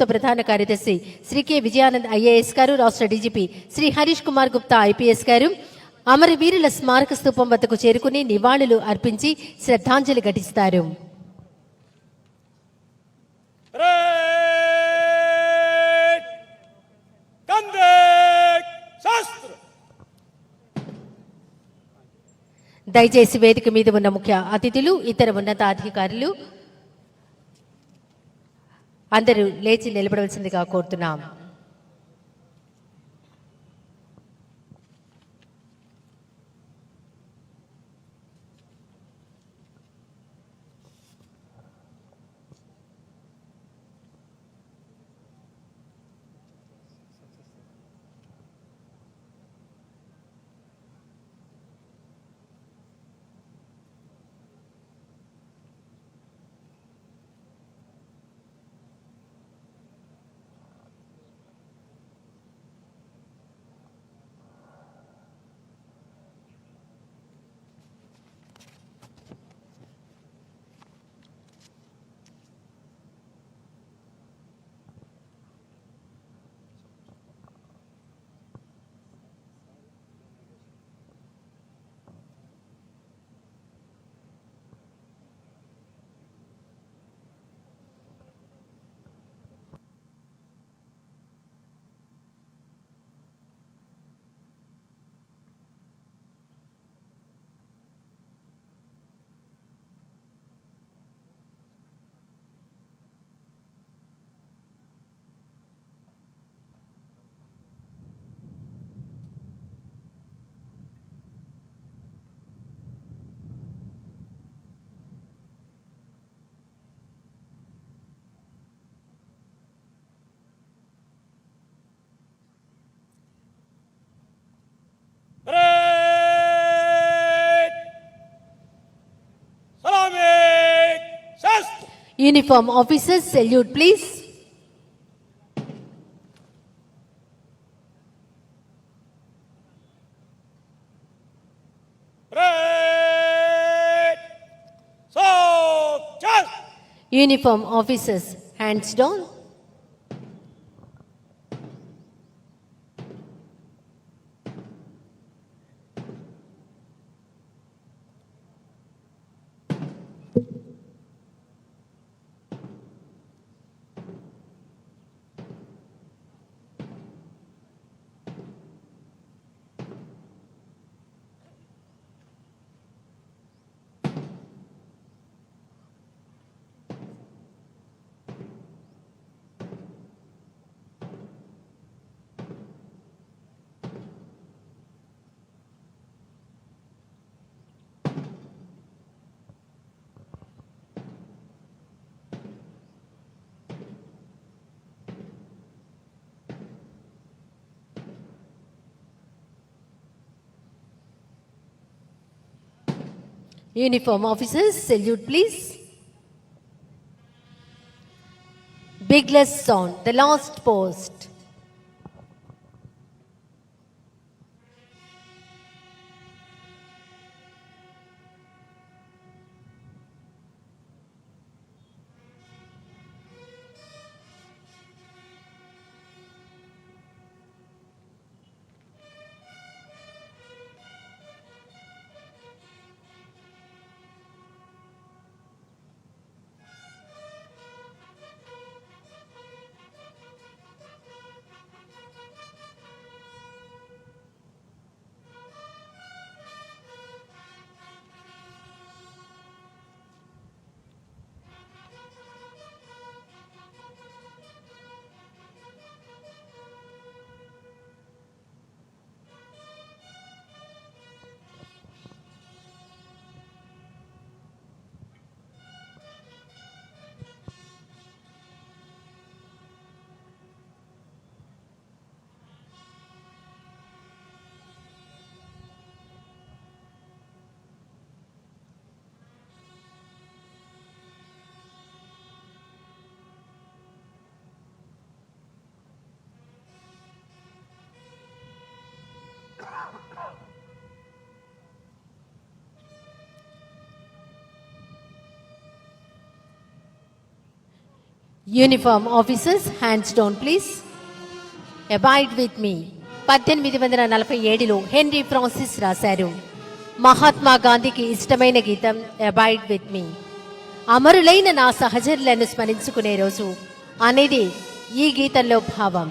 ప్రభుత్వ ప్రధాన కార్యదర్శి శ్రీ కె విజయానంద్ ఐఏఎస్ గారు రాష్ట్ర డీజీపీ శ్రీ హరీష్ కుమార్ గుప్తా ఐపీఎస్ గారు అమరవీరుల స్మారక స్థూపం వద్దకు చేరుకుని నివాళులు అర్పించి శ్రద్ధాంజలి ఘటిస్తారు! దయచేసి వేదిక మీద ఉన్న ముఖ్య అతిథులు ఇతర ఉన్నతాధికారులు అందరూ లేచి నిలబడవలసిందిగా కోరుతున్నాం. Uniform officers, salute please. Uniform officers, hands down. Uniform officers, salute please. Big less sound, the last post. Uniform officers hands down please avoid విత్ మీ పద్దెనిమిది వందల నలభై ఏడులో హెన్రీ ఫ్రాన్సిస్ రాశారు. మహాత్మా గాంధీకి ఇష్టమైన గీతం అబాయిడ్ విత్ మీ అమరులైన నా సహచరులను స్మరించుకునే రోజు అనేది ఈ గీతంలో భావం.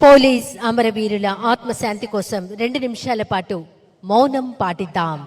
పోలీస్ అమరవీరుల ఆత్మశాంతి కోసం రెండు నిమిషాల పాటు మౌనం పాటిద్దాం.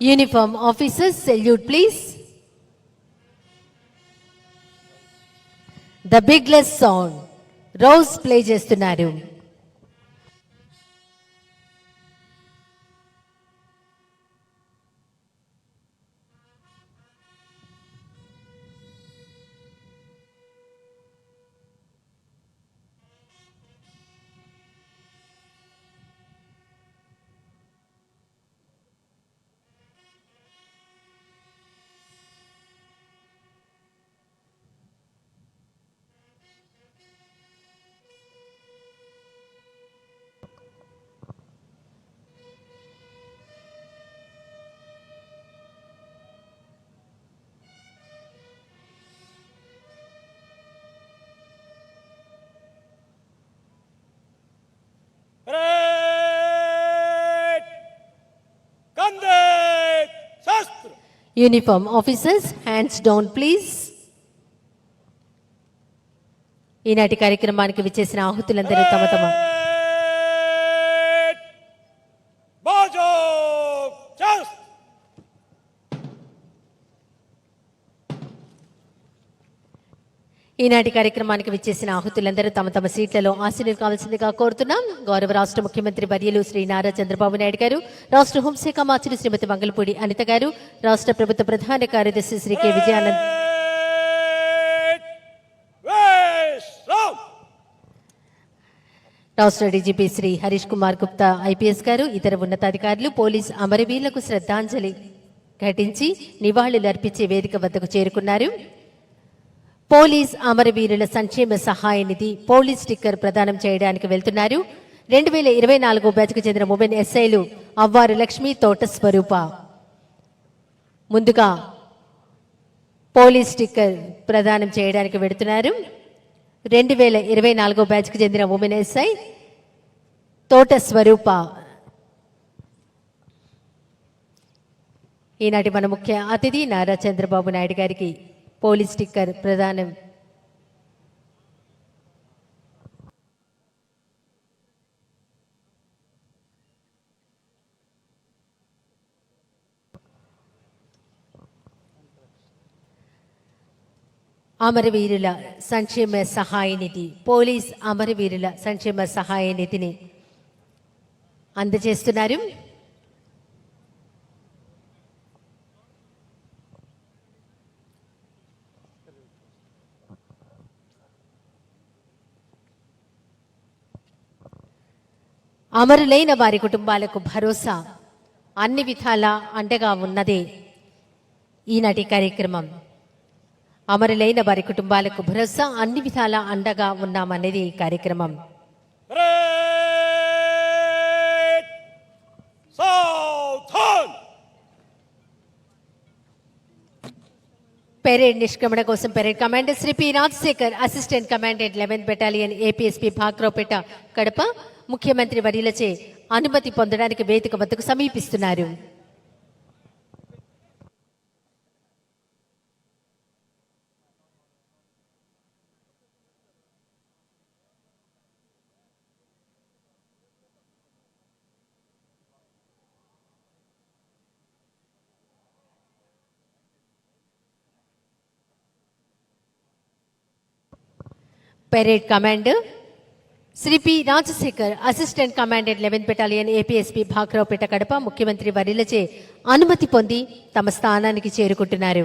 Uniform officers salute please the bugles song rose play చేస్తున్నారు. Uniform officers hands down please ఈనాటి కార్యక్రమానికి విచ్చేసిన ఆహుతులందరూ తమ తమ ఈనాటి కార్యక్రమానికి విచ్చేసిన ఆహుతులందరూ తమ తమ సీట్లలో ఆశీనులు కావాల్సిందిగా కోరుతున్నాం. గౌరవ రాష్ట్ర ముఖ్యమంత్రి వర్యులు శ్రీ నారా చంద్రబాబు నాయుడు గారు రాష్ట్ర హోంశాఖ మంత్రి శ్రీమతి మంగళపూడి అనిత గారు రాష్ట్ర ప్రభుత్వ ప్రధాన కార్యదర్శి శ్రీ కె విజయానంద్. రాష్ట్ర డీజీపీ శ్రీ హరీష్ కుమార్ గుప్తా ఐపీఎస్ గారు ఇతర ఉన్నతాధికారులు పోలీస్ అమరవీరులకు శ్రద్ధాంజలి ఘటించి నివాళులు అర్పించే వేదిక వద్దకు చేరుకున్నారు. పోలీస్ అమరవీరుల సంక్షేమ సహాయ నిధి పోలీస్ స్టిక్కర్ ప్రదానం చేయడానికి వెళ్తున్నారు. రెండు వేల ఇరవై నాలుగు బ్యాచ్కు చెందిన ఉమెన్ ఎస్ఐలు అవ్వారు లక్ష్మి తోట స్వరూప. ముందుగా పోలీస్ స్టిక్కర్ ప్రదానం చేయడానికి వెడుతున్నారు. రెండు వేల ఇరవై నాలుగో బ్యాచ్కు చెందిన ఉమెన్ ఎస్ఐ తోట స్వరూప. ఈనాటి మన ముఖ్య అతిథి నారా చంద్రబాబు నాయుడు గారికి పోలీస్ స్టిక్కర్ ప్రదానం అమరవీరుల సంక్షేమ సహాయ నిధి పోలీస్ అమరవీరుల సంక్షేమ సహాయ నిధిని అందజేస్తున్నారు అమరులైన వారి కుటుంబాలకు భరోసా అన్ని విధాల అండగా ఉన్నదే ఈనాటి కార్యక్రమం. అమరులైన వారి కుటుంబాలకు భరోసా అన్ని విధాల అండగా ఉన్నామనేది ఈ కార్యక్రమం. పరేడ్ నిష్క్రమణ కోసం parade commander Shri P Rajasekhar assistant commandant eleventh battalion APSP Bhakarapeta Kadapa ముఖ్యమంత్రి వర్యులచే అనుమతి పొందడానికి వేదిక వద్దకు సమీపిస్తున్నారు. Parade command Shri P Rajasekhar assistant commandant eleven battalion APSP Bhakarapeta Kadapa ముఖ్యమంత్రి వరిలచే అనుమతి పొంది తమ స్థానానికి చేరుకుంటున్నారు.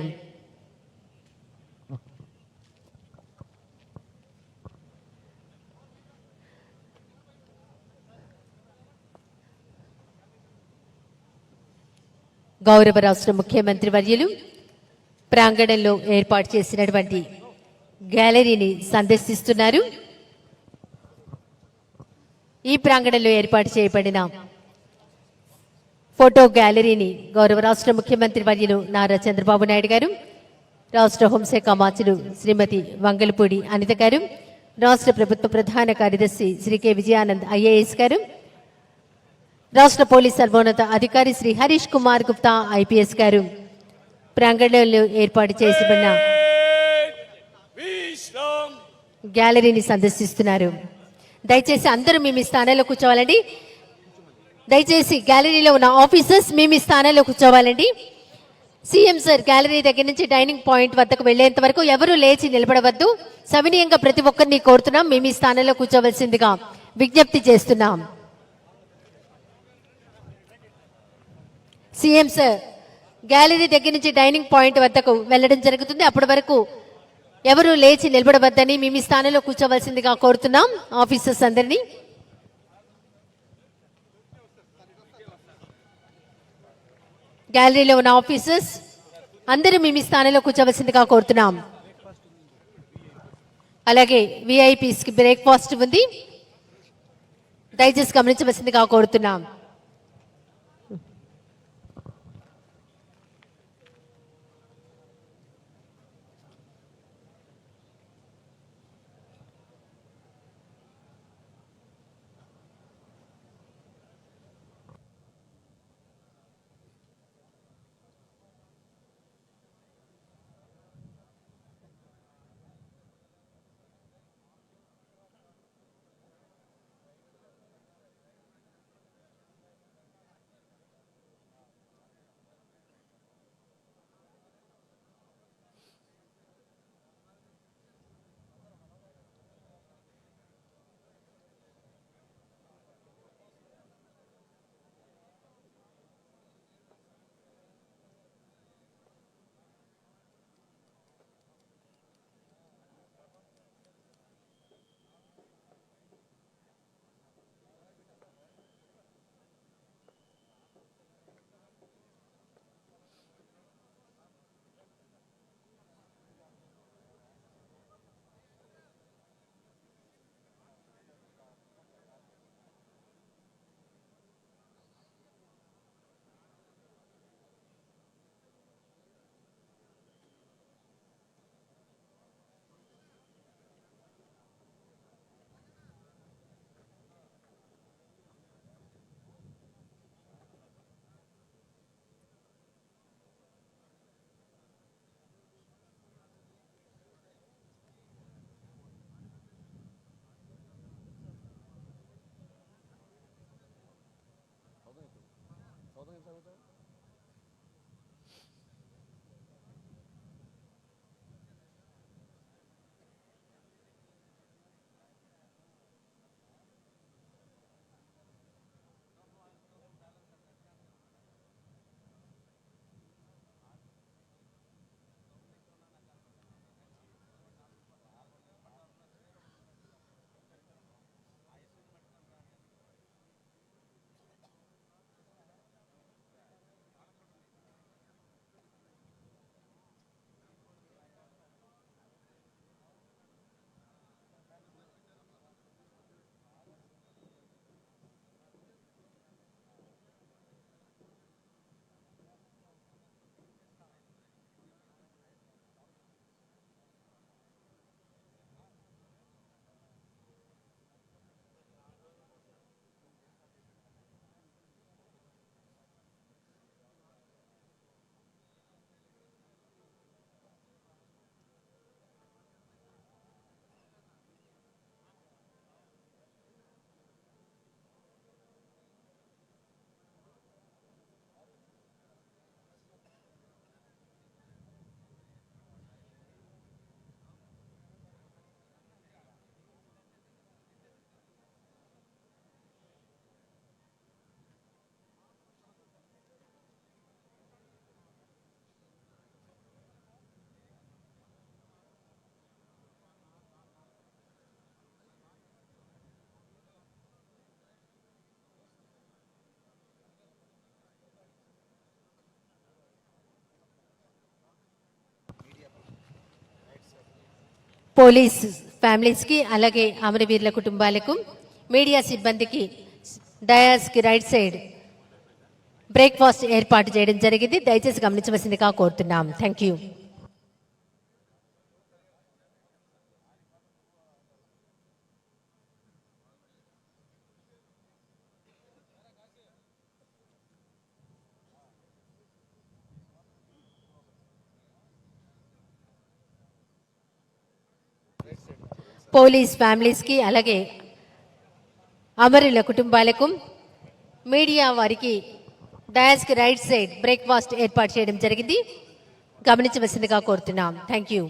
గౌరవ రాష్ట్ర ముఖ్యమంత్రి వర్యులు ప్రాంగణంలో ఏర్పాటు చేసినటువంటి గ్యాలరీని సందర్శిస్తున్నారు. ఈ ప్రాంగణంలో ఏర్పాటు చేయబడిన ఫోటో గ్యాలరీని గౌరవ రాష్ట్ర ముఖ్యమంత్రి వర్యులు నారా చంద్రబాబు నాయుడు గారు రాష్ట్ర హోంశాఖ మార్చులు శ్రీమతి వంగలపూడి అనిత గారు రాష్ట్ర ప్రభుత్వ ప్రధాన కార్యదర్శి శ్రీ కె విజయానంద్ ఐఏఎస్ గారు రాష్ట్ర పోలీస్ సర్వోన్నత అధికారి శ్రీ హరీష్ కుమార్ గుప్తా ఐపీఎస్ గారు. ప్రాంగణంలో ఏర్పాటు విశ్రామ్ గ్యాలరీని సందర్శిస్తున్నారు. దయచేసి అందరూ మీ మీ కూర్చోవాలండి. దయచేసి గ్యాలరీలో ఉన్న ఆఫీసర్స్ మీ మీ కూర్చోవాలండి. సీఎం సార్ గ్యాలరీ దగ్గర నుంచి డైనింగ్ పాయింట్ వద్దకు వెళ్ళేంత వరకు ఎవరూ లేచి నిలబడవద్దు. సవినీయంగా ప్రతి ఒక్కరిని కోరుతున్నాం మేము ఈ స్థానంలో కూర్చోవలసిందిగా విజ్ఞప్తి చేస్తున్నాం. సీఎం సార్ గ్యాలరీ దగ్గర నుంచి డైనింగ్ పాయింట్ వద్దకు వెళ్ళడం జరుగుతుంది. అప్పటి వరకు ఎవరు లేచి నిలబడవద్దని మేము ఈ స్థానంలో కూర్చోవలసిందిగా కోరుతున్నాం ఆఫీసర్స్ అందరినీ. గ్యాలరీలో ఉన్న ఆఫీసర్స్ అందరూ మేము ఈ స్థానంలో కూర్చోవలసిందిగా కోరుతున్నాం. అలాగే విఐపీస్కి బ్రేక్ఫాస్ట్ ఉంది. దయచేసి గమనించవలసిందిగా కోరుతున్నాం. होता है పోలీస్ ఫ్యామిలీస్కి అలాగే అమరవీరుల కుటుంబాలకు మీడియా సిబ్బందికి డయాస్కి రైట్ సైడ్ బ్రేక్ఫాస్ట్ ఏర్పాటు చేయడం జరిగింది. దయచేసి గమనించవలసిందిగా కోరుతున్నాం. థ్యాంక్ యూ పోలీస్ ఫ్యామిలీస్కి అలాగే అమరుల కుటుంబాలకు మీడియా వారికి డయాస్కి రైట్ సైడ్ బ్రేక్ఫాస్ట్ ఏర్పాటు చేయడం జరిగింది. గమనించవలసిందిగా కోరుతున్నాం. Thank you.